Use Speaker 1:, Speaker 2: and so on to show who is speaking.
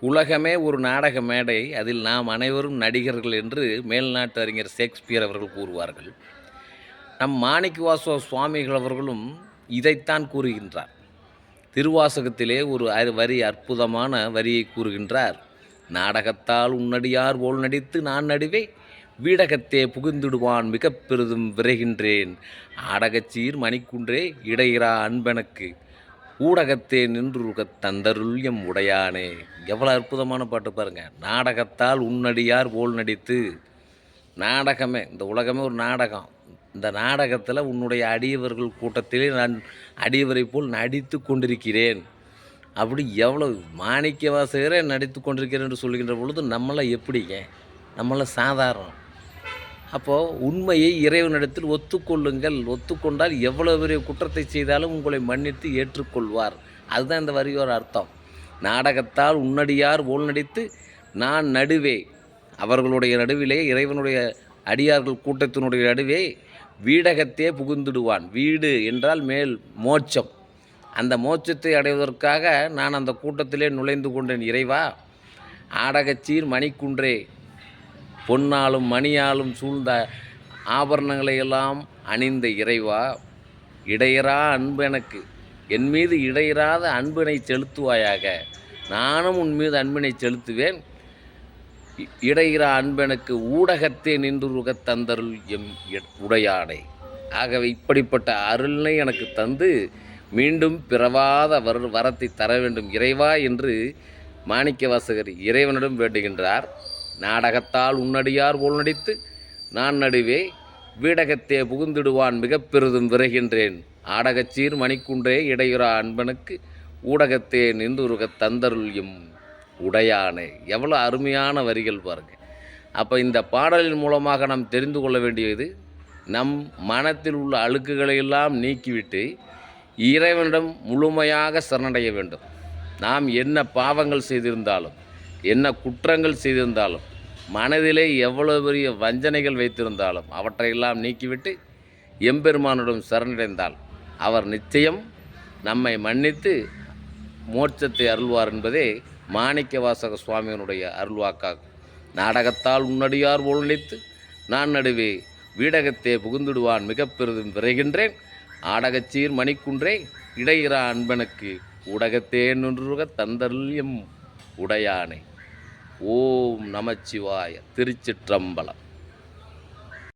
Speaker 1: உலகமே ஒரு நாடக மேடை. அதில் நாம் அனைவரும் நடிகர்கள் என்று மேல்நாட்டு அறிஞர் ஷேக்ஸ்பியர் அவர்கள் கூறுவார்கள். நம் மாணிக்க வாசவ சுவாமிகள் அவர்களும் இதைத்தான் கூறுகின்றார். திருவாசகத்திலே ஒரு வரி அற்புதமான வரியை கூறுகின்றார். நாடகத்தால் உன்னடியார் போல் நடித்து நான் நடுவே வீடகத்தே புகுந்திடுவான் மிக பெரிதும் விரைகின்றேன் ஆடகச்சீர் மணிக்குன்றே இடையிறா அன்பனுக்கு. ஊடகத்தே நின்றுருகத் தந்தருள்யம் உடையானே. எவ்வளோ அற்புதமான பாட்டு பாருங்கள் நாடகத்தால் உன்னடியார் போல் நடித்து. நாடகமே இந்த உலகமே ஒரு நாடகம். இந்த நாடகத்தில் உன்னுடைய அடியவர்கள் கூட்டத்திலே நான் அடியவரை போல் நடித்து கொண்டிருக்கிறேன். அப்படி எவ்வளோ மாணிக்க வாசகரே நடித்து கொண்டிருக்கிறேன் என்று சொல்கின்ற பொழுது நம்மளாம் எப்படிங்க நம்மளை சாதாரணம். அப்போது உண்மையை இறைவனிடத்தில் ஒத்துக்கொள்ளுங்கள். ஒத்துக்கொண்டால் எவ்வளோ பெரிய குற்றத்தை செய்தாலும் உங்களை மன்னித்து ஏற்றுக்கொள்வார். அதுதான் இந்த வரியோர் அர்த்தம். நாடகத்தால் உன்னடியார் ஓல் நடித்து நான் நடுவே அவர்களுடைய நடுவிலே இறைவனுடைய அடியார்கள் கூட்டத்தினுடைய நடுவே வீடகத்தே புகுந்துடுவான். வீடு என்றால் மேல் மோட்சம். அந்த மோட்சத்தை அடைவதற்காக நான் அந்த கூட்டத்திலே நுழைந்து கொண்டேன். இறைவா ஆடகச்சீர் மணிக்குன்றே பொன்னாலும் மணியாலும் சூழ்ந்த ஆபரணங்களை எல்லாம் அணிந்த இறைவா இடையறா அன்பு எனக்கு என் மீது இடையிறாத அன்பினை செலுத்துவாயாக. நானும் உன் மீது அன்பினை செலுத்துவேன். இடையிறா அன்பெனக்கு ஊடகத்தே நின்றுருக தந்தருள் எம் உடையாடை ஆகவே இப்படிப்பட்ட அருளினை எனக்கு தந்து மீண்டும் பிறவாத வர் வரத்தை தர வேண்டும் இறைவா என்று மாணிக்கவாசகர் இறைவனிடம் வேண்டுகின்றார். நாடகத்தால் உன்னடியார் போல் நடித்து நான் நடுவே வீடகத்தே புகுந்திடுவான் மிக பெரிதும் விரைகின்றேன். ஆடகச்சீர் மணிக்குன்றே இடையுறா அன்பனுக்கு ஊடகத்தே நின்றுருக தந்தருள்யும் உடையானே. எவ்வளோ அருமையான வரிகள் பாருங்கள் அப்போ இந்த பாடலின் மூலமாக நாம் தெரிந்து கொள்ள வேண்டியது நம் மனத்தில் உள்ள அழுக்குகளை எல்லாம் நீக்கிவிட்டு இறைவனிடம் முழுமையாக சரணடைய வேண்டும். நாம் என்ன பாவங்கள் செய்திருந்தாலும் என்ன குற்றங்கள் செய்திருந்தாலும் மனதிலே எவ்வளவு பெரிய வஞ்சனைகள் வைத்திருந்தாலும் அவற்றையெல்லாம் நீக்கிவிட்டு எம்பெருமானுடன் சரணடைந்தால் அவர் நிச்சயம் நம்மை மன்னித்து மோட்சத்தை அருள்வார் என்பதே மாணிக்க வாசக சுவாமியினுடைய அருள்வாக்காகும். நாடகத்தால் உன்னடியார் போல் நான் நடுவே வீடகத்தே புகுந்திடுவான் மிக பெரிதும் விரைகின்றேன். ஆடகச்சீர் மணிக்குன்றே இடையிறா அன்பனுக்கு ஊடகத்தே நின்றுக தந்தருள் எம் உடையானை. ஓம் நமச்சிவாய திருச்சிற்றம்பலம்.